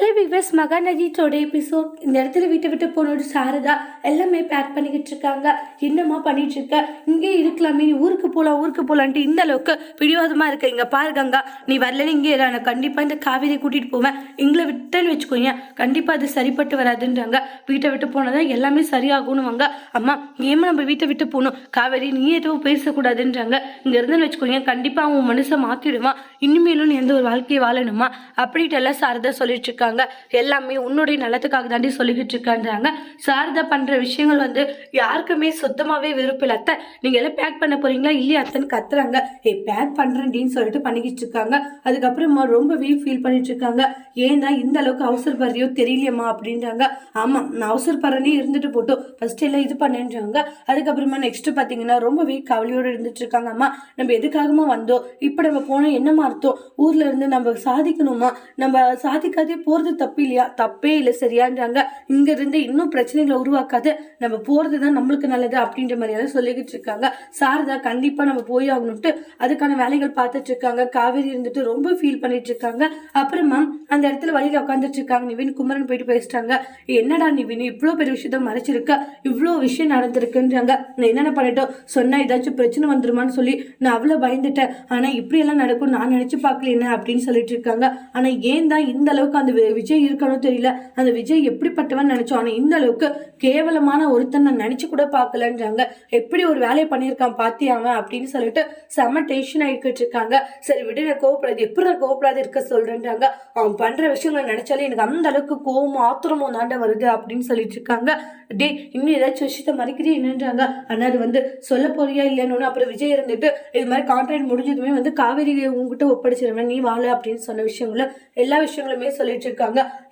Hello விவஸ் மகாநதியோட episode இந்த இடத்துல வீட்டை விட்டு போனோட சாரதா எல்லாமே பேக் பண்ணிக்கிட்டு இருக்காங்க. என்னம்மா பண்ணிட்டு இருக்க? இங்கே இருக்கலாமே நீ ஊருக்கு போகலாம் ஊருக்கு போகலான்ட்டு இந்த அளவுக்கு பிடிவாதமாக இருக்க. இங்கே பாரு கங்கா நீ வரலன்னு இங்கே நான் கண்டிப்பாக இந்த காவேரி கூட்டிகிட்டு போவேன். எங்களை விட்டேன்னு வச்சுக்கோங்க. கண்டிப்பாக அது சரிப்பட்டு வராதுன்றாங்க. வீட்டை விட்டு போனதான் எல்லாமே சரியாகணுவாங்க அம்மா ஏமா நம்ம வீட்டை விட்டு போகணும்? காவேரி நீ எதுவும் பேசக்கூடாதுன்றாங்க. இங்கே இருந்துன்னு வச்சுக்கோங்க கண்டிப்பாக அவன் மனுஷன் மாற்றிடுவான் இனிமேலும் நீ எந்த ஒரு வாழ்க்கையை வாழணுமா? அப்படின்ட்டு எல்லாம் சாரதா சொல்லிட்டு இருக்காங்க. எல்லாமே உன்னுடைய நலத்துக்காக தாண்டி சொல்லிக்கிட்டு இருக்கான்றாங்க. சாரதா பண்ற விஷயங்கள் வந்து யாருக்குமே சுத்தமாவே விருப்பம் அத்தை நீங்க எல்லாம் பேக் பண்ண போறீங்களா? இல்லையா அத்தைன்னு கத்துறாங்க. ஏ பேக் அப்படின்னு சொல்லிட்டு பண்ணிக்கிட்டு இருக்காங்க. அதுக்கப்புறமா ரொம்பவே ஃபீல் பண்ணிட்டு இருக்காங்க. ஏன்னா இந்த அளவுக்கு அவசரப்படுறியோ தெரியலையம்மா அப்படின்றாங்க. ஆமா நான் அவசரப்படுறனே இருந்துட்டு போட்டோம். ஃபர்ஸ்ட் எல்லாம் இது பண்ணேன்றாங்க. அதுக்கப்புறமா நெக்ஸ்ட் பாத்தீங்கன்னா ரொம்பவே கவலையோட இருந்துட்டு இருக்காங்க. அம்மா நம்ம எதுக்காகமா வந்தோம்? இப்போ நம்ம போனோம் என்னமா அர்த்தம்? ஊர்ல இருந்து நம்ம சாதிக்கணுமா? நம்ம சாதிக்காதே போ போறது தப்பு இல்லையா? தப்பே இல்லை சரியான்றாங்க. இங்க இருந்து இன்னும் பிரச்சனைகளை உருவாக்காது. நம்ம போகிறது தான் நம்மளுக்கு நல்லது அப்படின்ற மாதிரியாவது சொல்லிக்கிட்டு இருக்காங்க. சாரதா கண்டிப்பா நம்ம போய் ஆகணும்ட்டு அதுக்கான வேலைகள் பார்த்துட்டு இருக்காங்க. காவேரி இருந்துட்டு ரொம்ப ஃபீல் பண்ணிட்டு இருக்காங்க. அப்புறமா அந்த இடத்துல வழியில உட்காந்துட்டு இருக்காங்க. நிவின் குமரன் போயிட்டு பேசிட்டாங்க என்னடா நிவின் இவ்வளோ பெரிய விஷயத்த மறைச்சிருக்க? இவ்வளோ விஷயம் நடந்திருக்குன்றாங்க. நான் என்னென்ன பண்ணிட்டோம்? சொன்னா ஏதாச்சும் பிரச்சனை வந்துருமான்னு சொல்லி நான் அவ்வளோ பயந்துட்டேன். ஆனா இப்படி எல்லாம் நடக்கும் நான் நினைச்சு பார்க்கல என்ன அப்படின்னு சொல்லிட்டு இருக்காங்க. ஆனா ஏன் தான் இந்த அளவுக்கு அந்த விஜய் இருக்கணும் தெரியல. அந்த விஜய் எப்படிப்பட்டவன் நினைச்சோம். ஆனால் இந்த அளவுக்கு கேவலமான ஒருத்தன் நான் நினைச்சு கூட பார்க்கலன்றாங்க. எப்படி ஒரு வேலையை பண்ணியிருக்கான் பாத்தியா அப்படின்னு சொல்லிட்டு செம டென்ஷன் ஆகிக்கிட்டு இருக்காங்க. சரி விட நான் கோவப்படாது. எப்படி நான் கோவப்படாது இருக்க சொல்றேன்றாங்க. அவன் பண்ற விஷயங்களை நினைச்சாலே எனக்கு அந்த அளவுக்கு கோவம் ஆத்திரமும் தாண்ட வருது அப்படின்னு சொல்லிட்டு இருக்காங்க. டே இன்னும் ஏதாச்சும் விஷயத்த மறைக்கிறே என்னன்றாங்க. ஆனால் அது வந்து சொல்ல போறியா இல்லைன்னு அப்புறம் விஜய் இருந்துட்டு இது மாதிரி கான்ட்ராக்ட் முடிஞ்சதுமே வந்து காவேரி உங்ககிட்ட ஒப்படைச்சிருவேன் நீ வாழ அப்படின்னு சொன்ன விஷயங்கள எல்லா விஷயங்களுமே சொல்லிட்டு இருக்காங்க.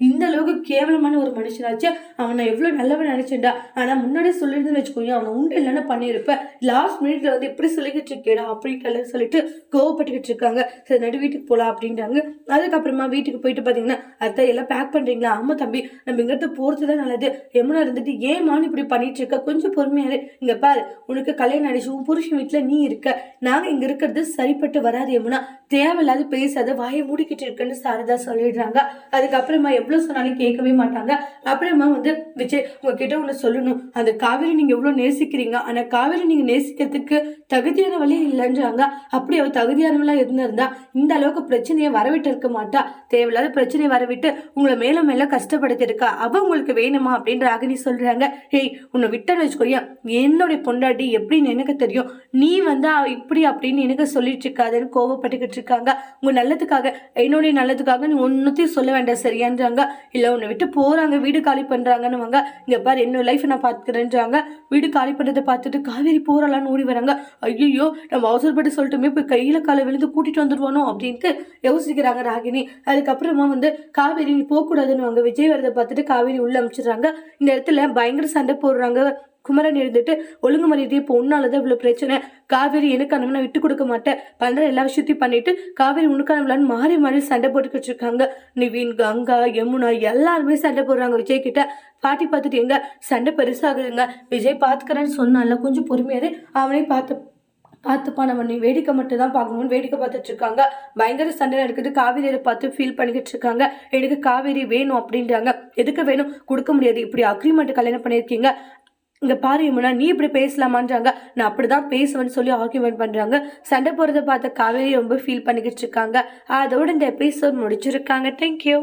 இந்த அளவுக்கு கேவலமான ஒரு மனுஷனாச்சு. அவனை எவ்வளோ நல்லவன் நினைச்சேன்டா ஆனா முன்னாடியே சொல்லியிருந்தேன்னு வச்சுக்கோங்க அவனை உண்டு இல்லைன்னு பண்ணியிருப்பேன் லாஸ்ட் மினிட்ல வந்து இப்படி சொல்லிக்கிட்டு இருக்கேடா அப்படின்ட்டு சொல்லிட்டு கோவப்பட்டுக்கிட்டு இருக்காங்க. சரி நடு வீட்டுக்கு போலாம் அப்படின்றாங்க. அதுக்கப்புறமா வீட்டுக்கு போயிட்டு பாத்தீங்கன்னா அத்தை எல்லாம் பேக் பண்றீங்களா? ஆமாம் தம்பி. நம்ம இங்கிட்ட போகிறது தான் நல்லது. யமுனா இருந்துட்டு ஏமான்னு இப்படி பண்ணிட்டு இருக்க? கொஞ்சம் பொறுமையாரு இங்கே பாரு உனக்கு கல்யாணம் அடிச்சு உன் புருஷன் வீட்டுல நீ இருக்க. நாங்க இங்க இருக்கிறது சரிப்பட்டு வராது யமுனா தேவையில்லாத பேசாத வாயை மூடிக்கிட்டு இருக்குன்னு சாரதா சொல்லிடுறாங்க. அதுக்கு அதுக்கப்புறமா எவ்வளவு சொன்னாலும் கேட்கவே மாட்டாங்க. அப்புறமா வந்து விஜய் உங்ககிட்ட ஒன்று சொல்லணும். அந்த காவேரி நீங்க எவ்வளவு நேசிக்கிறீங்க? ஆனால் காவேரி நீங்க நேசிக்கிறதுக்கு தகுதியான வழி இல்லைன்றாங்க. அப்படி அவள் தகுதியானவளா இருந்திருந்தா இந்த அளவுக்கு பிரச்சனையை வரவிட்டு இருக்க மாட்டா. தேவையில்லாத பிரச்சனையை வரவிட்டு உங்களை மேல மேல கஷ்டப்படுத்திருக்கா அவள் அவ உங்களுக்கு வேணுமா அப்படின்ற அகனி சொல்றாங்க. ஏய் உன்னை விட்டேன்னு வச்சுக்கோயா என்னுடைய பொண்டாட்டி எப்படின்னு எனக்கு தெரியும். நீ வந்து இப்படி அப்படின்னு எனக்கு சொல்லிட்டு இருக்காதுன்னு கோவப்பட்டுக்கிட்டு இருக்காங்க. உங்க நல்லதுக்காக என்னுடைய நல்லதுக்காக நீ ஒன்னுத்தையும் சொல்ல வேண்டாம் சரியான்றாங்க. இல்லை உன்னை விட்டு போகிறாங்க வீடு காலி பண்ணுறாங்கன்னுவாங்க இங்கே பாரு என்னோட லைஃப் நான் பார்த்துக்கிறேன்றாங்க வீடு காலி பண்ணுறதை பார்த்துட்டு காவேரி போறலான்னு ஓடி வராங்க. ஐயோ நம்ம அவசரப்பட்டு சொல்லிட்டுமே போய் கையில் காலை விழுந்து கூட்டிகிட்டு வந்துடுவானோ அப்படின்ட்டு யோசிக்கிறாங்க ராகினி. அதுக்கப்புறமா வந்து காவேரி போகக்கூடாதுன்னு வாங்க விஜய் வரதை பார்த்துட்டு காவேரி உள்ளே அமிச்சிடுறாங்க. இந்த இடத்துல பயங்கர சண்டை போடுறாங்க. குமரன் எழுந்துட்டு ஒழுங்கு மரியாதையை இப்போ உன்னாலதான் இவ்வளவு பிரச்சனை. காவேரி எனக்கு நான் விட்டு கொடுக்க மாட்டேன் பண்ற எல்லா விஷயத்தையும் பண்ணிட்டு காவேரி உனக்கானவளான்னு மாறி மாறி சண்டை போட்டுக்கிட்டு இருக்காங்க நிவின் கங்கா யமுனா எல்லாருமே சண்டை போடுறாங்க விஜய் கிட்ட. பாட்டி பார்த்துட்டு எங்க சண்டை பெருசாகுதுங்க. விஜய் பாத்துக்கிறேன்னு சொன்னால கொஞ்சம் பொறுமையாரு அவனே பார்த்து பார்த்துப்பா நம்ம நீ வேடிக்கை மட்டும் தான் பார்க்கணும்னு வேடிக்கை பார்த்துட்டு இருக்காங்க. பயங்கர சண்டை நடக்குது. காவேரியை பார்த்து ஃபீல் பண்ணிக்கிட்டு இருக்காங்க. எனக்கு காவேரி வேணும் அப்படின்றாங்க. எதுக்கு வேணும்? கொடுக்க முடியாது. இப்படி அக்ரிமெண்ட் கல்யாணம் பண்ணியிருக்கீங்க. இங்கே பாரு யமுனா நீ இப்படி பேசலாமான்றாங்க. நான் அப்படிதான் பேசுவேன்னு சொல்லி ஆர்குமெண்ட் பண்றாங்க. சண்டை போறதை பார்த்த காவேரி ரொம்ப ஃபீல் பண்ணிக்கிட்டு இருக்காங்க. அதோட இந்த எபிசோட் முடிச்சிருக்காங்க. தேங்க்யூ